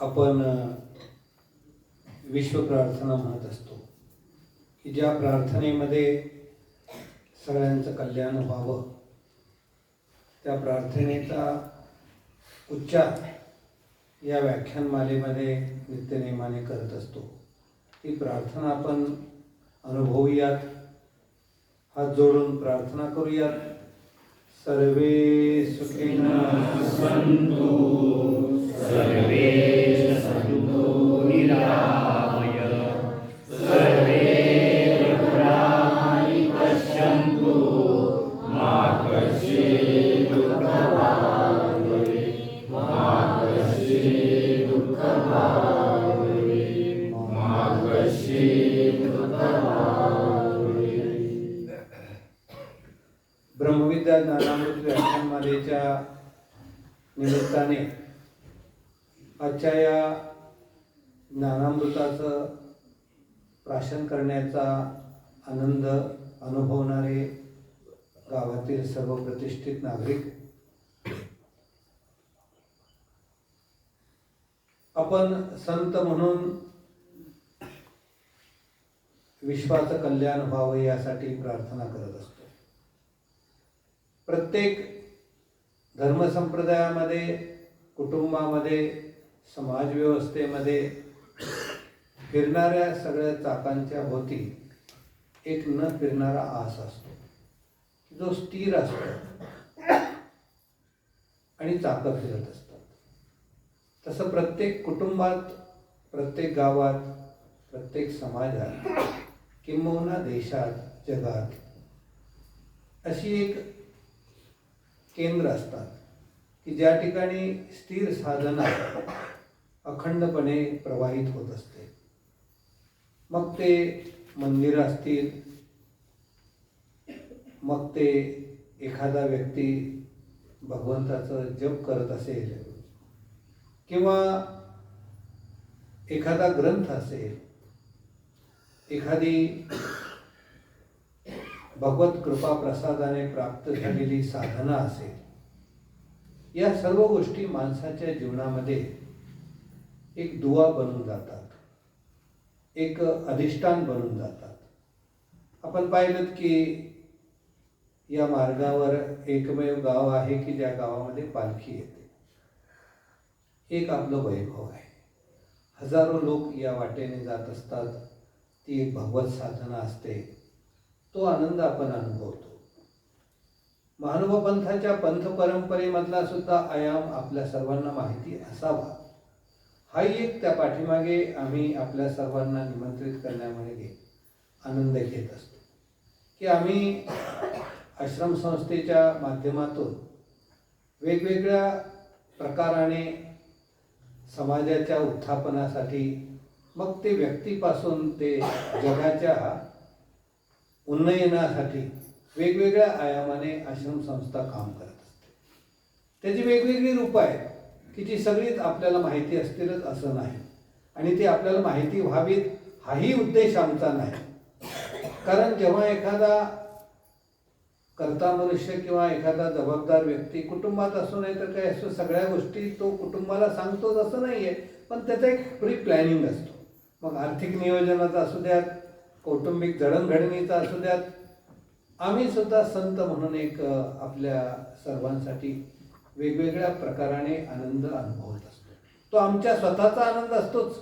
आपण अ, विश्व प्रार्थना म्हणत असतो की ज्या प्रार्थनेमध्ये सगळ्यांचं कल्याण व्हावं त्या प्रार्थनेचा उच्चार या व्याख्यानमालेमध्ये नित्यनेमाने करत असतो. ती प्रार्थना आपण अनुभवूयात हात जोडून प्रार्थना करूयात. सर्वे सुखिनः सन्तु सर्वे आजच्या या ज्ञानामृताचं प्राशन करण्याचा आनंद अनुभवणारे गावातील सर्व प्रतिष्ठित नागरिक आपण संत म्हणून विश्वाचं कल्याण व्हावं यासाठी प्रार्थना करत असतो. प्रत्येक धर्मसंप्रदायामध्ये कुटुंबामध्ये समाजव्यवस्थेमध्ये फिरणाऱ्या सगळ्या चाकांच्या भोवती एक न फिरणारा आस असतो. जो स्थिर असतो. आणि चाकं फिरत असतात. तसं प्रत्येक कुटुंबात प्रत्येक गावात प्रत्येक समाजात किंबहुना देशात जगात अशी एक केंद्र असतात की ज्या ठिकाणी स्थिर साधना अखंडपणे प्रवाहित होत असते. मग ते मंदिरं असतील मग ते एखादा व्यक्ती भगवंताचं जप करत असेल किंवा एखादा ग्रंथ असेल एखादी भगवत कृपा प्रसादाने प्राप्त झालेली साधना असेल या सर्व गोष्टी माणसाच्या जीवनामध्ये एक दुवा बनून जातात. एक अधिष्ठान बनून जातात. आपण पाहिलं की या मार्गावर एकमेव गाव आहे की ज्या गावामध्ये पालखी येते. एक आपलं वैभव आहे. हजारो लोक या वाटेने जात असतात. ती एक भगवत साधना असते. तो आनंद आपण अनुभवतो. महानुभ पंथाच्या पंथ परंपरेमधला सुद्धा आयाम आपल्या सर्वांना माहिती असावा. हाही एक त्या पाठीमागे आम्ही आपल्या सर्वांना निमंत्रित करण्यामध्ये आनंद घेत असतो. की आम्ही आश्रम संस्थेच्या माध्यमातून वेगवेगळ्या प्रकाराने समाजाच्या उत्थापनासाठी मग ते व्यक्तीपासून ते जगाच्या उन्नयनासाठी वेगवेगळ्या आयामाने आश्रम संस्था काम करत असते. त्याची वेगवेगळी रूपं आहेत. की जी सगळीच आपल्याला माहिती असतीलच असं नाही. आणि ती आपल्याला माहिती व्हावीत हाही उद्देश आमचा नाही. कारण जेव्हा एखादा कर्ता मनुष्य किंवा एखादा जबाबदार व्यक्ती कुटुंबात असू नये तर काय असो सगळ्या गोष्टी तो कुटुंबाला सांगतोच असं नाही आहे पण त्याचा एक प्री प्लॅनिंग असतो. मग आर्थिक नियोजनाचा असू द्यात कौटुंबिक जडणघडणीचा असू द्यात आम्ही सुद्धा संत म्हणून एक आपल्या सर्वांसाठी वेगवेगळ्या प्रकाराने आनंद अनुभवत असतो. तो आमच्या स्वतःचा आनंद असतोच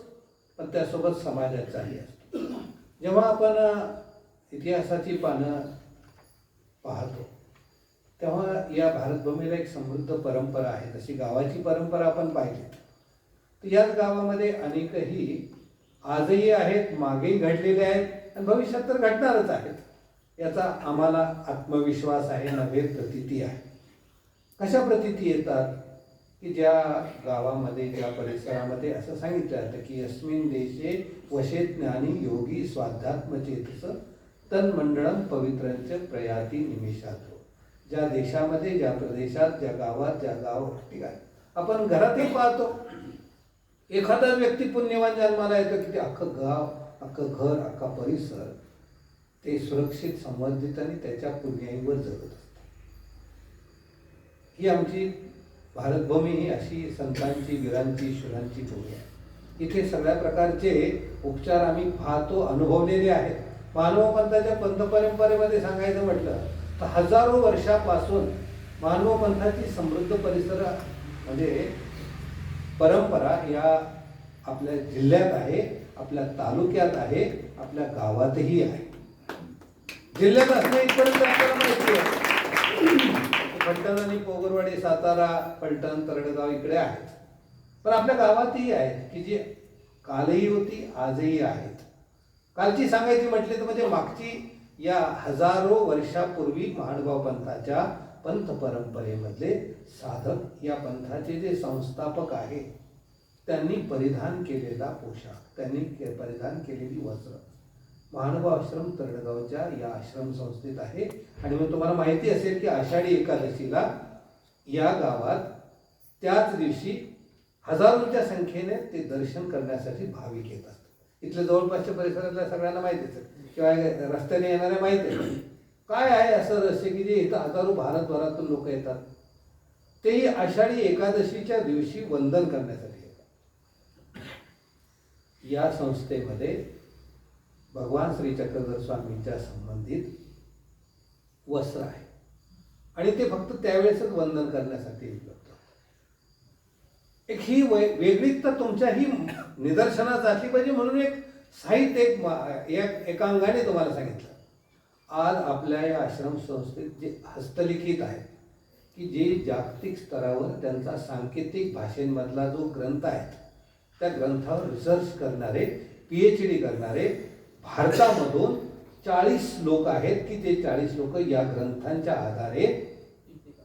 पण त्यासोबत समाजाचाही असतो. जेव्हा आपण इतिहासाची पानं पाहतो तेव्हा या भारतभूमीला एक समृद्ध परंपरा आहे. जशी गावाची परंपरा आपण पाहिली तर याच गावामध्ये अनेकही आजही आहेत मागेही घडलेले आहेत आणि भविष्यात तर घडणारच आहेत. याचा आम्हाला आत्मविश्वास आहे नव्हे प्रतिती आहे. अशा प्रतिती येतात? की ज्या गावामध्ये ज्या परिसरामध्ये असं सांगितलं जातं की अस्मिन देशे वशे ज्ञानी योगी स्वाध्यात्मचेतस तन्मंडळम पवित्रंच प्रयाती निमिषात हो. ज्या देशामध्ये ज्या प्रदेशात ज्या गावात ज्या गाव ठिकाणी आपण घरातही पाहतो. एखादा व्यक्ती पुण्यवान जन्माला येतो की ते अख्खं गाव अख्खं घर अख्खा परिसर ते सुरक्षित संवर्धित आणि त्याच्या पुण्याईवर जगत असतं. ही आमची भारतभूमी ही अशी संतांची वीरांची शुरांची भूमी आहे. इथे सगळ्या प्रकारचे उपचार आम्ही पाहतो अनुभवलेले आहेत. मानव पंथाच्या पंथ परंपरेमध्ये सांगायचं म्हटलं तर हजारो वर्षापासून मानव पंथाची समृद्ध परिसर म्हणजे परंपरा या आपल्या जिल्ह्यात आहे आपल्या तालुक्यात आहे आपल्या गावातही आहे. जिल्ह्यात असणे इथपर्यंत आपल्याला माहिती आहे. फलटण आणि पोगरवाडी सातारा फलटण तरडगाव इकडे आहेत. पण आपल्या गावातही आहेत की जी कालही होती आजही आहेत. कालची सांगायची म्हटली तर म्हणजे मागची या हजारो वर्षापूर्वी महाडगाव पंथाच्या पंथ परंपरेमधले साधक या पंथाचे जे संस्थापक आहे त्यांनी परिधान केलेला पोशाख त्यांनी के- परिधान केलेली वस्त्र महानुभाव आश्रम तरडगावच्या या आश्रम संस्थेत आहे. आणि मग तुम्हाला माहिती असेल की आषाढी एकादशीला या गावात त्याच दिवशी हजारोंच्या संख्येने ते दर्शन करण्यासाठी भाविक येत असतात इथल्या जवळपासच्या परिसरातल्या सगळ्यांना माहितीच आहे किंवा रस्त्याने येणाऱ्या माहिती आहे काय आहे असं रहस्य की जे इथं हजारो भारतभरातून लोक येतात? तेही आषाढी एकादशीच्या दिवशी वंदन करण्यासाठी येतात. या संस्थेमध्ये भगवान श्री चक्रधर स्वामींच्या संबंधित वस्त्र आहे. आणि ते फक्त त्यावेळेसच वंदन करण्यासाठी उपलब्ध एक ही वै वेगळीच तर तुमच्याही निदर्शनात असली पाहिजे म्हणून एक साहित्य एक मा- एकांगाने तुम्हाला सांगितलं. आज आपल्या या आश्रम संस्थेत जे हस्तलिखित आहे की जे जागतिक स्तरावर त्यांचा सांकेतिक भाषेमधला जो ग्रंथ आहे त्या ग्रंथावर रिसर्च करणारे पी एच डी करणारे भारतामधून चाळीस लोक आहेत की ते चाळीस लोक या ग्रंथांच्या आधारे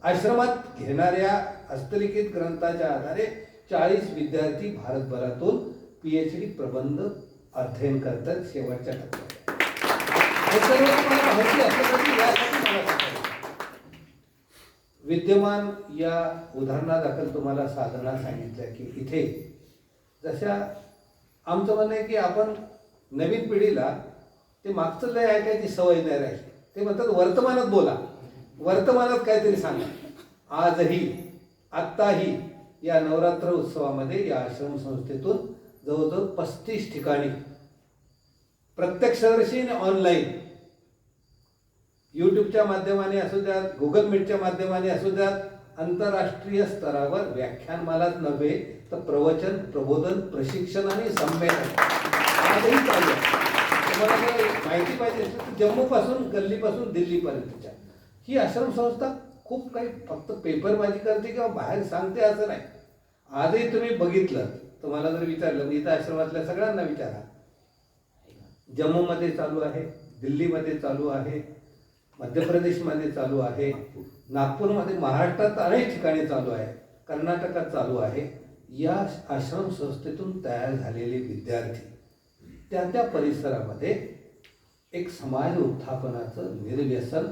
आश्रमात घेणाऱ्या हस्तलिखित ग्रंथाच्या आधारे चाळीस विद्यार्थी भारतभरातून पी एच डी प्रबंध अध्ययन करतात शेवटच्या टप्प्यात. विद्यमान या उदाहरणादाखल तुम्हाला साधना सांगितल्या की इथे जशा आमचं म्हणणं आहे की आपण नवीन पिढीला ते मागचं लय ऐकायची सवय नाही राहिली. ते म्हणतात वर्तमानात बोला. वर्तमानात काहीतरी सांगा. आजही आत्ताही या नवरात्र उत्सवामध्ये या आश्रम संस्थेतून जवळजवळ पस्तीस ठिकाणी प्रत्यक्षदर्शी आणि ऑनलाईन यूट्यूबच्या माध्यमाने असू द्यात गुगल मीटच्या माध्यमाने असू द्यात आंतरराष्ट्रीय स्तरावर व्याख्यानमालाच नव्हे तर प्रवचन प्रबोधन प्रशिक्षण आणि संमेलन. आजही चालू आहे. तुम्हाला जर माहिती पाहिजे असेल तर जम्मूपासून गल्लीपासून दिल्लीपर्यंतच्या. ही आश्रम संस्था खूप काही फक्त पेपरबाजी करते किंवा बाहेर सांगते असं नाही. आजही तुम्ही बघितलं तुम्हाला जर विचारलं मी इथं आश्रमातल्या सगळ्यांना विचारा. जम्मूमध्ये चालू आहे दिल्लीमध्ये चालू आहे मध्य प्रदेशमध्ये चालू आहे नागपूरमध्ये महाराष्ट्रात अनेक ठिकाणी चालू आहे कर्नाटकात चालू आहे. या आश्रम संस्थेतून तयार झालेले विद्यार्थी त्या त्या परिसरामध्ये एक समाज उत्थापनाचं निर्व्यसन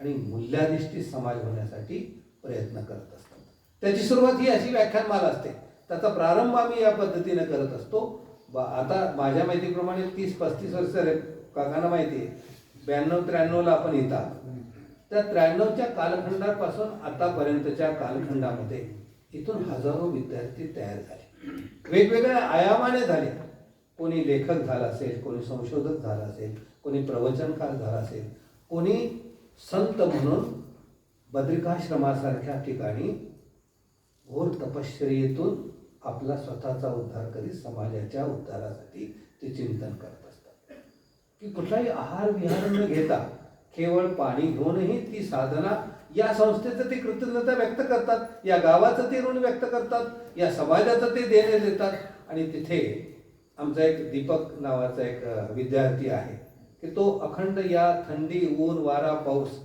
आणि मूल्याधिष्ठित समाज होण्यासाठी प्रयत्न करत असतात. त्याची सुरुवात ही अशी व्याख्यानमाला असते. त्याचा प्रारंभ आम्ही या पद्धतीनं करत असतो. बा आता माझ्या माहितीप्रमाणे तीस पस्तीस वर्ष रे काकांना माहिती आहे. ब्याण्णव त्र्याण्णवला आपण येतात. त्या त्र्याण्णवच्या कालखंडापासून आतापर्यंतच्या कालखंडामध्ये इथून हजारो विद्यार्थी तयार झाले. वेगवेगळ्या आयामाने झाले. कोणी लेखक झाला असेल कोणी संशोधक झाला असेल कोणी प्रवचनकार झाला असेल कोणी संत म्हणून बद्रिकाश्रमासारख्या ठिकाणी घोर तपश्चर्येतून आपला स्वतःचा उद्धार करीत समाजाच्या उद्धारासाठी ते चिंतन करत असतात. की कुठलाही आहार विहार न घेता केवळ पाणी घेऊनही ती साधना या संस्थेचं ते कृतज्ञता व्यक्त करतात या गावाचं ते ऋण व्यक्त करतात या समाजाचं ते देणे देतात आणि तिथे आमचा एक दीपक नावाचा एक विद्यार्थी आहे. की तो अखंड या थंडी ऊन वारा पाऊस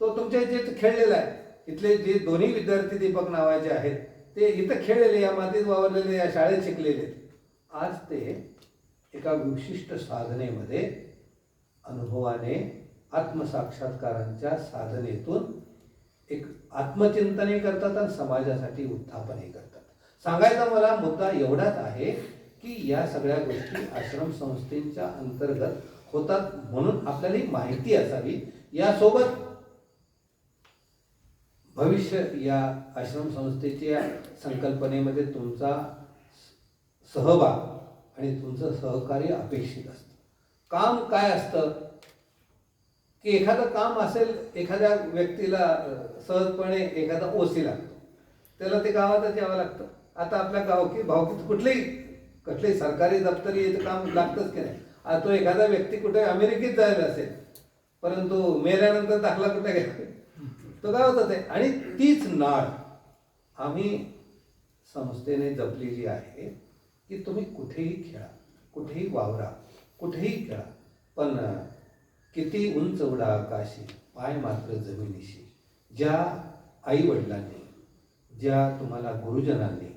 तो तुमच्या इथे खेळलेला आहे. इथले जे दोन्ही विद्यार्थी दीपक नावाचे आहेत ते इथं खेळलेले या मातीत वावरलेले या शाळेत शिकलेले. आज ते एका विशिष्ट साधनेमध्ये अनुभवाने आत्मसाक्षात्कारांच्या साधनेतून एक आत्मचिंतनही करतात आणि समाजासाठी उत्थापनही करतात. सांगायचा मला मुद्दा एवढाच आहे की या सगळ्या गोष्टी आश्रम संस्थेच्या अंतर्गत होतात म्हणून आपल्याला ही माहिती असावी. यासोबत भविष्य या आश्रम संस्थेच्या संकल्पनेमध्ये तुमचा सहभाग आणि तुमचं सहकार्य अपेक्षित असतं. काम काय असतं? की एखादं काम असेल एखाद्या व्यक्तीला सहजपणे एखादा ओसी लागतो. त्याला ते गावातच यावं लागतं. आता आपल्या गावकी भावकीत कुठलेही कसले सरकारी दप्तरी याचं काम लागतंच की नाही. आता तो एखादा व्यक्ती कुठे अमेरिकेत जायला असेल परंतु मेल्यानंतर दाखला कुठे घ्या? तो होतं ते? आणि तीच नाळ आम्ही संस्थेने जपलेली आहे की तुम्ही कुठेही खेळा कुठेही वावरा कुठेही खेळा पण किती उंच उडा आकाशी पाय मात्र जमिनीशी ज्या आईवडिलांनी ज्या तुम्हाला गुरुजनांनी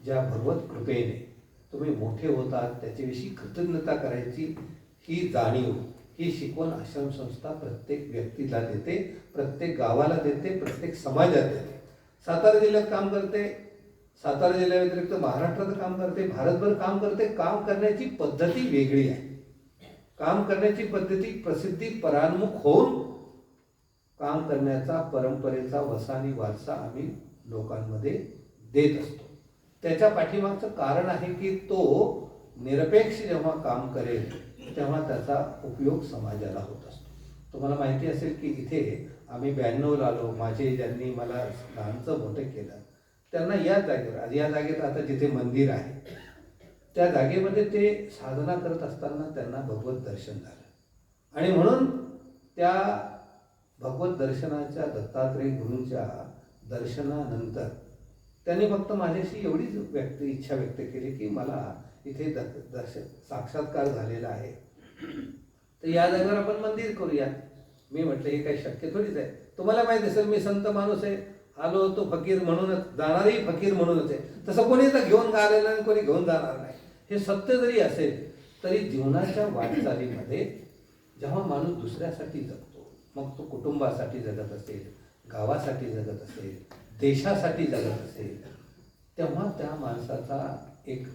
ज्या भगवत कृपेने तुम्ही मोठे होतात त्याच्याविषयी कृतज्ञता करायची ही जाणीव ही शिकवण आश्रम संस्था प्रत्येक व्यक्तीला देते प्रत्येक गावाला देते प्रत्येक समाजात देते. सातारा जिल्ह्यात काम करते सातारा जिल्ह्याव्यतिरिक्त महाराष्ट्रात काम करते भारतभर काम करते काम करण्याची पद्धती वेगळी आहे. काम करण्याची पद्धती प्रसिद्धी परान्मुख होऊन काम करण्याचा परंपरेचा वसा आणि वारसा आम्ही लोकांमध्ये देत असतो. त्याच्या पाठीमागचं कारण आहे की तो निरपेक्ष जेव्हा काम करेल तेव्हा त्याचा उपयोग समाजाला होत असतो. तुम्हाला माहिती असेल की इथे आम्ही ब्याण्णवला आलो माझे ज्यांनी मला लहानचं मोठं केलं त्यांना या जागेवर या जागेत आता जिथे मंदिर आहे त्या जागेमध्ये ते साधना करत असताना त्यांना भगवत दर्शन झालं. आणि म्हणून त्या भगवत दर्शनाच्या दत्तात्रय गुरूंच्या दर्शनानंतर त्यांनी फक्त माझ्याशी एवढीच व्यक्त इच्छा व्यक्त केली की मला इथे द- दर्शन साक्षात्कार झालेला आहे. तर या जागेवर आपण मंदिर करूया मी म्हटलं हे काही शक्य थोडीच आहे. तुम्हाला माहिती असेल मी संत माणूस आहे. आलो तो फकीर म्हणूनच जाणारही फकीर म्हणूनच आहे. तसं कोणी तर घेऊन गालेलं आणि कोणी घेऊन जाणार नाही. हे सत्य जरी असेल तरी जीवनाच्या वाटचालीमध्ये जेव्हा माणूस दुसऱ्यासाठी जगतो मग तो कुटुंबासाठी जगत असेल गावासाठी जगत असेल देशासाठी जगत असेल तेव्हा त्या माणसाचा एक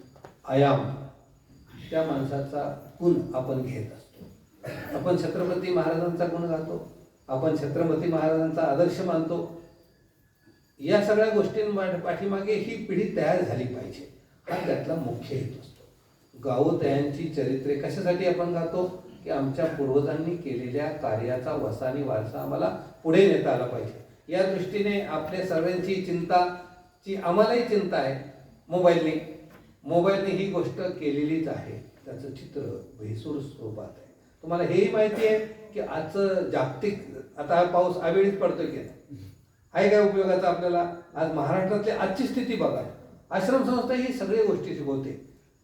आयाम त्या माणसाचा गुण आपण घेत असतो. आपण छत्रपती महाराजांचा गुण गातो आपण छत्रपती महाराजांचा आदर्श मानतो. या सगळ्या गोष्टींमा पाठीमागे ही पिढी तयार झाली पाहिजे. हा त्यातला मुख्य हेतू असतो. गावोदयांची चरित्रे कशासाठी आपण गातो? की आमच्या पूर्वजांनी केलेल्या कार्याचा वसानी वारसा आम्हाला पुढे नेता आला पाहिजे. या दृष्टीने आपल्या सर्वांची चिंताची आम्हालाही चिंता आहे मोबाईलने. मोबाईलने ही गोष्ट केलेलीच आहे. त्याचं चित्र भेसूर स्वरूपात आहे. तुम्हाला हेही माहिती आहे की आजचं जागतिक आता हा पाऊस अवेळीत पडतोय की नाही? आहे काय उपयोगाचा आपल्याला? आज महाराष्ट्रातली आजची स्थिती बघा. आश्रम संस्था ही सगळी गोष्टी शिकवते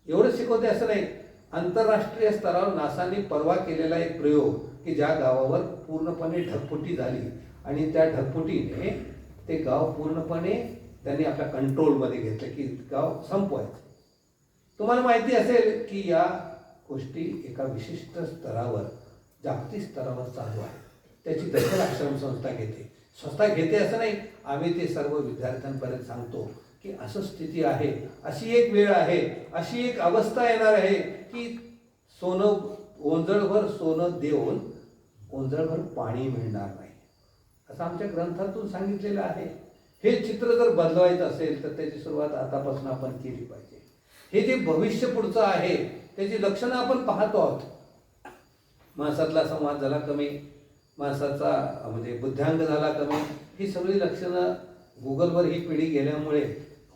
एवढं शिकवते असं नाही. आंतरराष्ट्रीय स्तरावर नासाने परवा केलेला एक प्रयोग की ज्या गावावर पूर्णपणे ढगफुटी झाली. आणि त्या ढगफुटीने ते गाव पूर्णपणे त्यांनी आपल्या कंट्रोलमध्ये घेतलं की गाव संपवायचं. तुम्हाला माहिती असेल की या गोष्टी एका विशिष्ट स्तरावर जागतिक स्तरावर चालू आहे त्याची दखल आश्रम संस्था घेते. स्वतः घेते असं नाही आम्ही ते सर्व विद्यार्थ्यांपर्यंत सांगतो की असं स्थिती आहे अशी एक वेळ आहे अशी एक अवस्था येणार आहे की सोनं ओंजळभर सोनं देऊन ओंजळभर पाणी मिळणार नाही. असं आमच्या ग्रंथातून सांगितलेलं आहे. हे चित्र जर बदलवायचं असेल तर त्याची सुरुवात आतापासून आपण केली पाहिजे. हे जे भविष्य पुढचं आहे त्याची लक्षणं आपण पाहतो आहोत. माणसातला संवाद झाला कमी माणसाचा म्हणजे बुद्ध्यांग झाला कमी ही सगळी लक्षणं गुगलवर ही पिढी गेल्यामुळे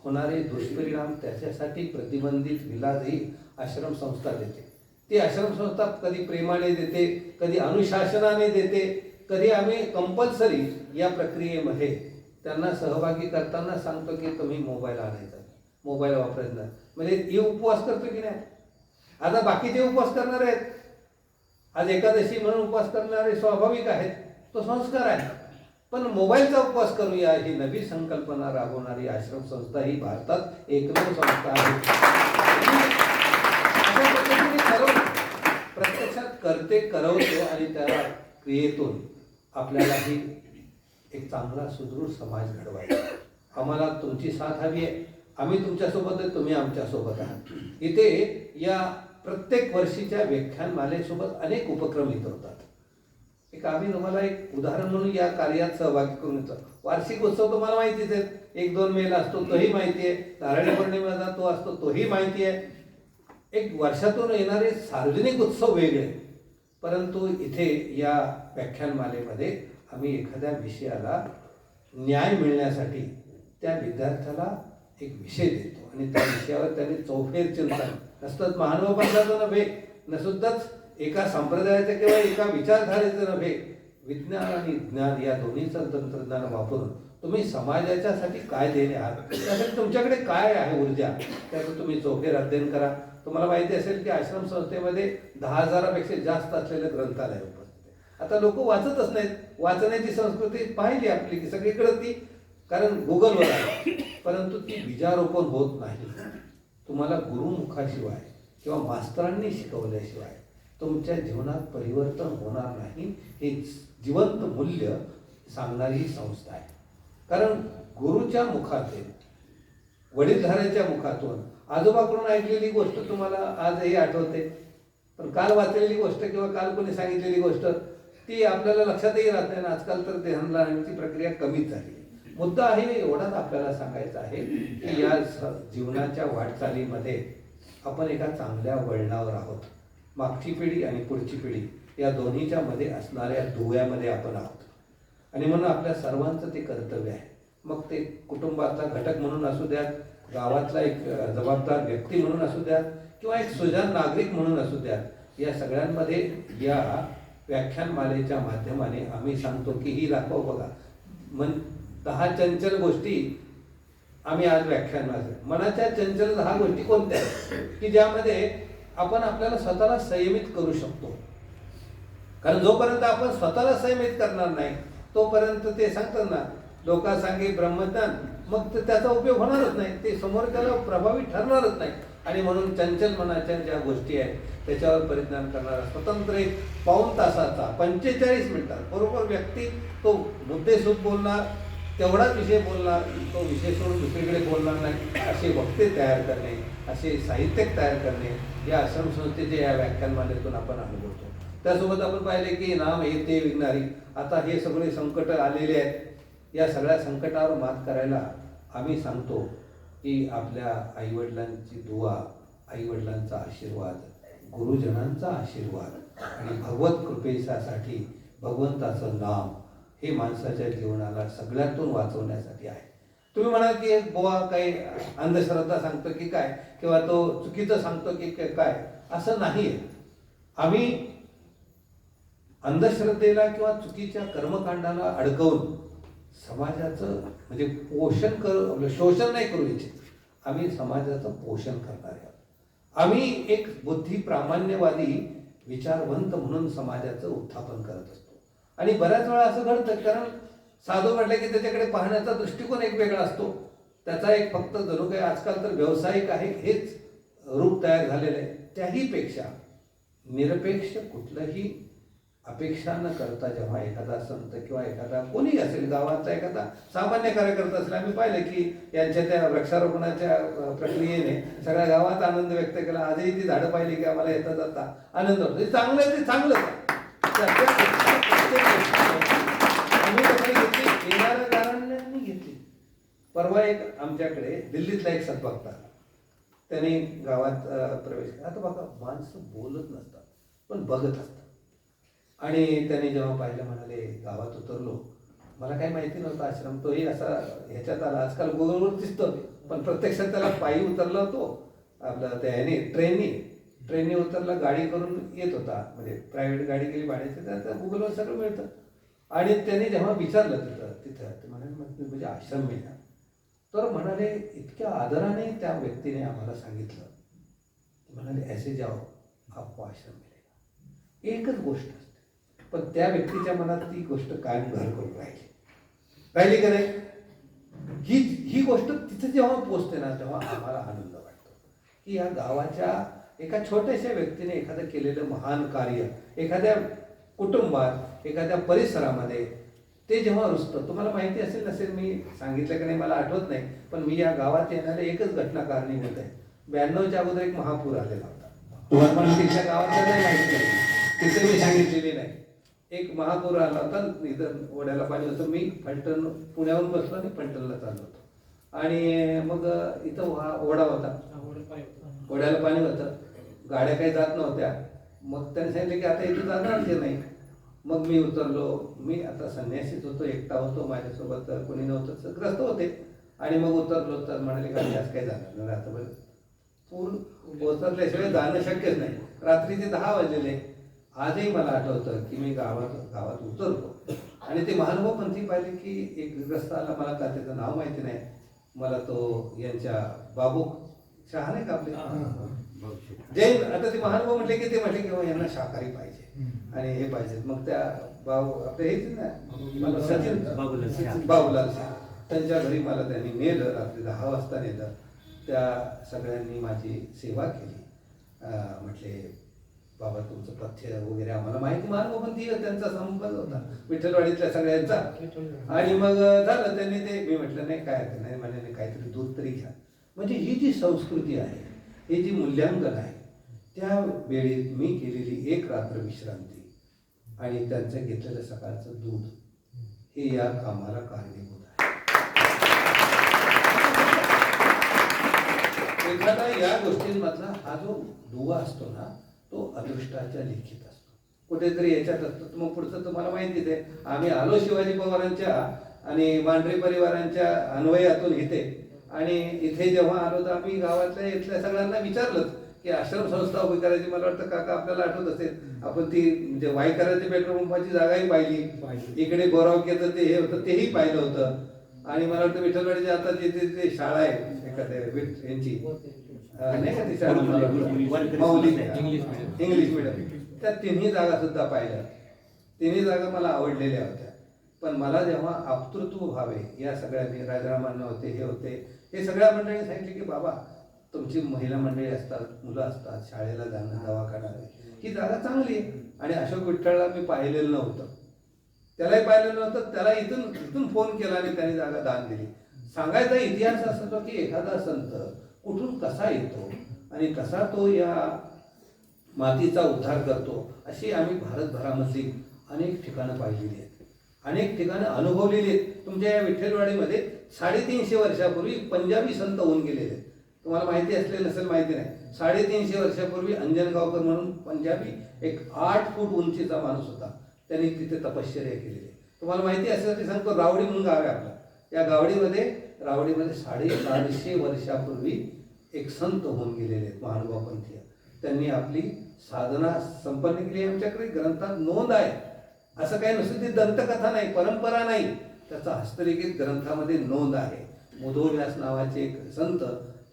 होणारे दुष्परिणाम त्याच्यासाठी प्रतिबंधित विलाजही आश्रम संस्था देते. ती आश्रम संस्था कधी प्रेमाने देते कधी अनुशासनाने देते कधी आम्ही कंपल्सरी या प्रक्रियेमध्ये त्यांना सहभागी करताना सांगतो की तुम्ही मोबाईल आणायचा मोबाईल वापरायचा. म्हणजे हे उपवास करतो की नाही? आता बाकीचे उपवास करणार आहेत. आज एकादशी म्हणून उपवास करणारे स्वाभाविक आहेत. तो संस्कार आहे. पण मोबाईलचा उपवास करूया ही नवी संकल्पना राबवणारी आश्रम संस्था ही भारतात एकमेव संस्था आहे. अशा ठरवून प्रत्यक्षात करते करवते आणि त्याला क्रियेतून आपल्यालाही एक चांगला सुदृढ समाज घडवायचा आम्हाला तुमची साथ हवी आहे. आम्ही तुमच्यासोबत आहे तुम्ही आमच्यासोबत आहात. इथे या प्रत्येक वर्षीच्या व्याख्यानमालेसोबत अनेक उपक्रम इथं होतात. एक आम्ही तुम्हाला एक उदाहरण म्हणून या कार्यात सहभागी करून येतो वार्षिक उत्सव तुम्हाला माहितीच आहे. एक दोन मेला असतो तोही माहिती आहे. नारायण पौर्णिमेचा तो असतो तोही माहिती आहे. एक वर्षातून येणारे सार्वजनिक उत्सव वेगळे. परंतु इथे या व्याख्यानमालेमध्ये आम्ही एखाद्या विषयाला न्याय मिळण्यासाठी त्या विद्यार्थ्याला एक विषय देतो. आणि त्या विषयावर त्याने चौफेर चिंतन. नसतंच महानुभावांचं नव्हे नसुद्धाच एका संप्रदायाचं किंवा एका विचारधारेचं नव्हे. विज्ञान आणि ज्ञान या दोन्हीचं तंत्रज्ञान वापरून तुम्ही समाजाच्यासाठी काय देणे आहात? त्यासाठी तुमच्याकडे काय आहे ऊर्जा? त्याचं तुम्ही चौफेर अध्ययन करा. तुम्हाला माहिती असेल की आश्रम संस्थेमध्ये दहा हजारापेक्षा जास्त असलेलं ग्रंथालय उपस्थित आता लोक वाचतच नाहीत. वाचण्याची संस्कृती पाहिली आपली की सगळीकडे ती कारण गुगलवर आहे. परंतु ती बीजारोपण होत नाही. तुम्हाला गुरुमुखाशिवाय किंवा मास्तरांनी शिकवल्याशिवाय तुमच्या जीवनात परिवर्तन होणार नाही. हे जिवंत मूल्य सांगणारी ही संस्था आहे. कारण गुरुच्या मुखातून वडीलधाऱ्याच्या मुखातून आजोबाकडून ऐकलेली गोष्ट तुम्हाला आजही आठवते. पण काल वाचलेली गोष्ट किंवा काल कोणी सांगितलेली गोष्ट ती आपल्याला लक्षातही राहत नाही आजकाल तर ध्यान राहण्याची प्रक्रिया कमीच झाली. मुद्दा आहे एवढाच आपल्याला सांगायचा आहे की या जीवनाच्या वाटचालीमध्ये आपण एका चांगल्या वळणावर आहोत. मागची पिढी आणि पुढची पिढी या दोन्हीच्या मध्ये असणाऱ्या दुव्यामध्ये आपण आहोत. आणि म्हणून आपल्या सर्वांचं ते कर्तव्य आहे. मग ते कुटुंबाचा घटक म्हणून असू द्यात गावातला एक जबाबदार व्यक्ती म्हणून असू द्यात किंवा एक सुजाण नागरिक म्हणून असू द्यात या सगळ्यांमध्ये या व्याख्यानमालेच्या माध्यमाने आम्ही सांगतो की ही दाखव बघा. मन दहा चंचल गोष्टी आम्ही आज व्याख्यान मनाच्या चंचल दहा गोष्टी कोणत्या? की ज्यामध्ये आपण आपल्याला स्वतःला संयमित करू शकतो. कारण जोपर्यंत आपण स्वतःला संयमित करणार नाही तोपर्यंत ते सांगतात ना लोका सांगे ब्रह्मज्ञान मग ते त्याचा उपयोग होणारच नाही. ते समोर त्याला प्रभावी ठरणारच नाही. आणि म्हणून चंचल मनाच्या ज्या गोष्टी आहेत त्याच्यावर परिज्ञान करणारा स्वतंत्र एक पाऊन तासाचा पंचेचाळीस मिनिटात बरोबर व्यक्ती तो मुद्देसूद बोलणार तेवढाच विषय बोलणार तो विषय सोडून दुसरीकडे बोलणार नाही असे वक्ते तयार करणे असे साहित्यक तयार करणे या आश्रमसंस्थेचे या व्याख्यानमालेतून आपण अनुभवतो. त्यासोबत आपण पाहिले की नाम येते विघणारी आता हे सगळे संकट आलेले आहेत. या सगळ्या संकटावर मात करायला आम्ही सांगतो की आपल्या आईवडिलांची दुवा आईवडिलांचा आशीर्वाद गुरुजनांचा आशीर्वाद आणि भगवत कृपेसाठी भगवंताचं नाम हे माणसाच्या जीवनाला सगळ्यातून वाचवण्यासाठी आहे. तुम्ही म्हणाल की बुवा काही अंधश्रद्धा सांगतो की काय? किंवा तो चुकीचं सांगतो की काय- काय असं नाही आहे आम्ही अंधश्रद्धेला किंवा चुकीच्या कर्मकांडाला अडकवून समाजाचं म्हणजे पोषण करू आपलं शोषण नाही करू इच्छित. आम्ही समाजाचं पोषण करणार आहोत. आम्ही एक बुद्धी प्रामाण्यवादी विचारवंत म्हणून समाजाचं उत्थापन करत असतो. आणि बऱ्याच वेळा असं घडतं कारण साधू म्हटलं की त्याच्याकडे पाहण्याचा दृष्टिकोन एक वेगळा असतो. त्याचा एक फक्त जणू काही आजकाल तर व्यावसायिक आहे हेच रूप तयार झालेलं आहे. त्याहीपेक्षा निरपेक्ष कुठलंही अपेक्षा न करता जेव्हा एखादा संत किंवा एखादा कोणी असेल गावाचा एखादा सामान्य कार्यकर्ता असेल आम्ही पाहिलं की यांच्या त्या वृक्षारोपणाच्या प्रक्रियेने सगळ्या गावात आनंद व्यक्त केला. आजही ती झाडं पाहिली की आम्हाला येता जाता आनंद होतो. ते चांगलं आहे ते चांगलं आहे. घेतली परवा एक आमच्याकडे दिल्लीतला एक सद्भक्त आला. त्याने गावात प्रवेश केला. आता बघा माणसं बोलत नसतात पण बघत असतात. आणि त्याने जेव्हा पाहिलं म्हणाले गावात उतरलो. मला काही माहिती नव्हतं आश्रम तोही असा ह्याच्यात आला. आजकाल गुगलवर दिसतो पण प्रत्यक्षात त्याला पायी उतरला तो आपला त्या ह्याने ट्रेननी. ट्रेनने उतरला गाडी करून येत होता. म्हणजे प्रायव्हेट गाडी गेली भाड्याची तर गुगलवर सगळं मिळतं. आणि त्याने जेव्हा विचारलं तिथं तिथं ते म्हणाले "मग म्हणजे आश्रम मिळणार तर म्हणाले इतक्या आदराने त्या व्यक्तीने आम्हाला सांगितलं. म्हणाले ऐसे जाओ आपको आश्रम मिळेल एकच गोष्ट असते. पण त्या व्यक्तीच्या मनात ती गोष्ट कायम घर करून राहिली. राहिली का नाही? ही ही गोष्ट तिथे जेव्हा पोचते ना तेव्हा आम्हाला आनंद वाटतो. की या गावाच्या एका छोट्याशा व्यक्तीने एखादं केलेलं महान कार्य एखाद्या कुटुंबात एखाद्या परिसरामध्ये ते जेव्हा रुजतं तुम्हाला माहिती असेल नसेल मी सांगितलं की नाही मला आठवत नाही पण मी या गावात येणारे एकच घटना कारणीभूत आहे ब्याण्णवच्या अगोदर एक महापूर आलेला होता. तुम्हाला पण तिथल्या गावातलं नाही माहिती. नाही तिथे मी सांगितलेली नाही. एक महापूर आला होता इथं ओढ्याला पाणी होतं. मी फलटण पुण्याहून बसलो आणि फलटणला चाललो होतो. आणि मग इथं वा ओढा होता. ओढ्याला पाणी होतं. गाड्या काही जात नव्हत्या. मग त्यांनी सांगितलं की आता इथं जाणार ते नाही. मग मी उतरलो. मी आता संन्यासीच होतो एकटा होतो माझ्यासोबत. कोणी नव्हतं. ग्रस्त होते. आणि मग उतरलो. तर म्हणाले गाडी आज काही जाणार नाही. रात्रभर पूर उतरल्याशिवाय जाणं शक्यच नाही. रात्रीचे दहा वाजलेले. आजही मला आठवतं की मी गावात गावात उतरलो. आणि ते महानुभव पंथी पाहिले की एक ग्रस्त आला मला का त्याचं नाव माहिती नाही मला तो यांच्या बाबू शहा नाही का आपले? जैन आता ते महानुभव म्हटले की ते म्हटले की "हो, यांना शाकाहारी पाहिजे. आणि हे पाहिजे. मग त्या भाऊ आपले हेच ना मला सचिन बाबूलाल शहा. बाबूलाल शहा. त्यांच्या घरी मला त्यांनी नेलं रात्री दहा वाजता नेलं. त्या सगळ्यांनी माझी सेवा केली. म्हटले बाबा तुमचं पथ्य वगैरे आम्हाला माहिती महानुभव पण ती त्यांचा संबंध होता. विठ्ठलवाडीतल्या सगळ्यांचा. आणि मग झालं त्यांनी ते मी म्हटलं नाही काय नाही. म्हणे नाही काहीतरी दूध तरी घ्या. म्हणजे ही जी संस्कृती आहे हे जी मूल्यांकन आहे त्या वेळी मी केलेली एक रात्र विश्रांती आणि त्यांचं घेतलेलं सकाळचं दूध हे या कामाला कारणीभूत आहे. एखादा या गोष्टींमधला हा जो दुवा असतो ना तो अदृष्टाच्या लिखित असतो. कुठेतरी याच्यात असतो. मग पुढचं तुम्हाला माहितीच आहे. आम्ही आलो शिवाजी पवारांच्या आणि मांढरे परिवारांच्या अन्वयातून इथे. आणि इथे जेव्हा आलो तर आम्ही गावातल्या इथल्या सगळ्यांना विचारलंच की आश्रम संस्था उभी करायची. मला वाटतं काका आपल्याला आठवत असेल. आपण ती म्हणजे वायकराची पेट्रोल पंपाची जागाही पाहिली. इकडे बोरावकेचं ते हे होतं तेही पाहिलं होतं. आणि मला वाटतं विठ्ठलवाडीच्या आता जिथे ते शाळा आहे एखाद्या यांची. नाही का इंग्लिश मिडियम त्या तिन्ही जागा सुद्धा पाहिल्या. तिन्ही जागा मला आवडलेल्या होत्या पण मला जेव्हा आपतृत्व व्हावे या सगळ्यांनी राजारामांना होते हे होते हे सगळ्या मंडळी सांगितले की बाबा तुमची महिला मंडळी असतात मुलं असतात शाळेला जाणं दवाखाना ही जागा चांगली आहे आणि अशोक विठ्ठलला मी पाहिलेलं नव्हतं. त्यालाही पाहिलेलं नव्हतं त्याला इथून इथून फोन केला आणि त्याने जागा दान दिली सांगायचा इतिहास असतो की एखादा संत कुठून कसा येतो आणि कसा तो या मातीचा उद्धार करतो अशी आम्ही भारतभरामधली अनेक ठिकाणं पाहिलेली आहेत. अनेक ठिकाणं अनुभवलेली आहेत. तुमच्या या विठ्ठलवाडीमध्ये साडेतीनशे वर्षापूर्वी पंजाबी संत होऊन गेलेले आहेत. तुम्हाला माहिती असले नसेल माहिती नाही. साडेतीनशे वर्षापूर्वी अंजनगावकर म्हणून पंजाबी एक आठ फूट उंचीचा माणूस होता. त्यांनी तिथे तपश्चर्या केलेली आहे. तुम्हाला माहिती असेल ते सांगतो रावडी म्हणून गाव आहे आपलं. या गावडीमध्ये रावडीमध्ये साडेचारशे वर्षापूर्वी एक संत होऊन गेलेले आहेत महानुभावपंथीय त्यांनी आपली साधना संपन्न केली. आमच्याकडे ग्रंथात नोंद आहे. असं काही नसतं ती दंतकथा नाही परंपरा नाही. त्याचा हस्तलिखित ग्रंथामध्ये नोंद आहे. मुधोव्यास नावाचे एक संत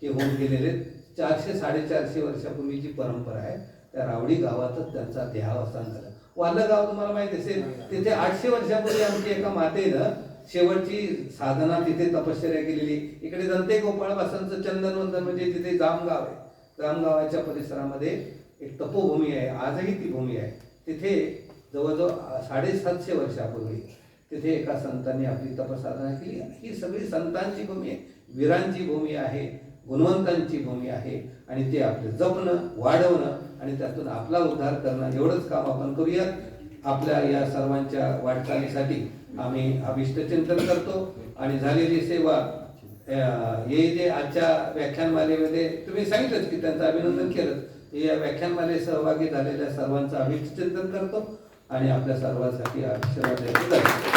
हे होऊन गेलेले आहेत. चारशे साडेचारशे वर्षापूर्वीची परंपरा आहे त्या रावडी गावातच त्यांचा देहावसान झाला. वाल्लं गाव तुम्हाला माहिती असेल तिथे आठशे वर्षापूर्वी आमची एका मातेनं शेवटची साधना तिथे तपश्चर्या केलेली. इकडे दंते गोपाळ वासांचं चंदनवंदन म्हणजे तिथे जामगाव आहे. जामगावाच्या परिसरामध्ये एक तपोभूमी आहे. आजही ती भूमी आहे. तिथे जवळजवळ साडेसातशे वर्षापूर्वी तिथे एका संतांनी आपली तपसाधना केली. ही सगळी संतांची भूमी आहे. वीरांची भूमी आहे. गुणवंतांची भूमी आहे. आणि ते आपलं जपणं वाढवणं आणि त्यातून आपला उद्धार करणं एवढंच काम आपण करूयात. आपल्या या सर्वांच्या वाटचालीसाठी आम्ही अभिष्टचिंतन करतो. आणि झालेली सेवा हे जे आजच्या व्याख्यानमालेमध्ये तुम्ही सांगितलंच की त्यांचं अभिनंदन केलं या व्याख्यानमाले सहभागी झालेल्या सर्वांचं अभिष्ट चिंतन करतो. आणि आपल्या सर्वांसाठी आशीर्वाद